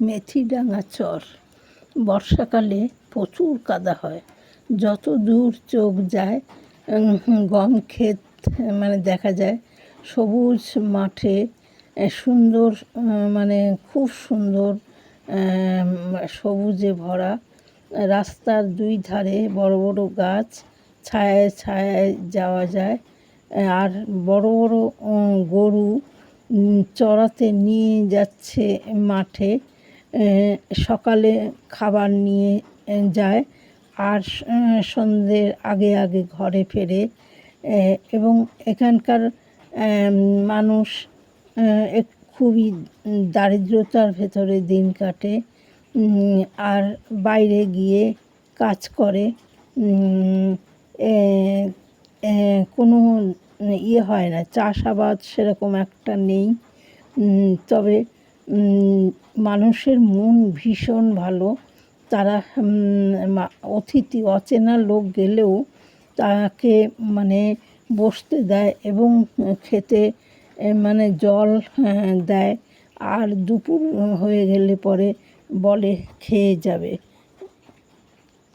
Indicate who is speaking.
Speaker 1: মেথিডাঙ্গা চর। বর্ষাকালে প্রচুর কাদা হয়। যত দূর চোখ যায় গম ক্ষেত মানে দেখা যায়, সবুজ মাঠে সুন্দর মানে খুব সুন্দর সবুজে ভরা, রাস্তার দুই ধারে বড় বড় গাছ, ছায়ায় ছায়ায় যাওয়া যায়। আর বড় বড় গরু চড়াতে নিয়ে যাচ্ছে মাঠে। সকালে খাবার নিয়ে যায়। আর সন্ধ্যের আগে আগে ঘরে ফেরে এবং এখানকার মানুষ খুবই দারিদ্রতার ভেতরে দিন কাটে। আর বাইরে গিয়ে কাজ করে। কোনো ইয়ে হয় না। চাষাবাদ সেরকম একটা নেই। তবে মানুষের মন ভীষণ ভালো। তারা অতিথি, অচেনা লোক গেলেও তাকে মানে বসতে দেয় এবং খেতে মানে জল দেয়। আর দুপুর হয়ে গেলে পরে বলে খেয়ে যাবে।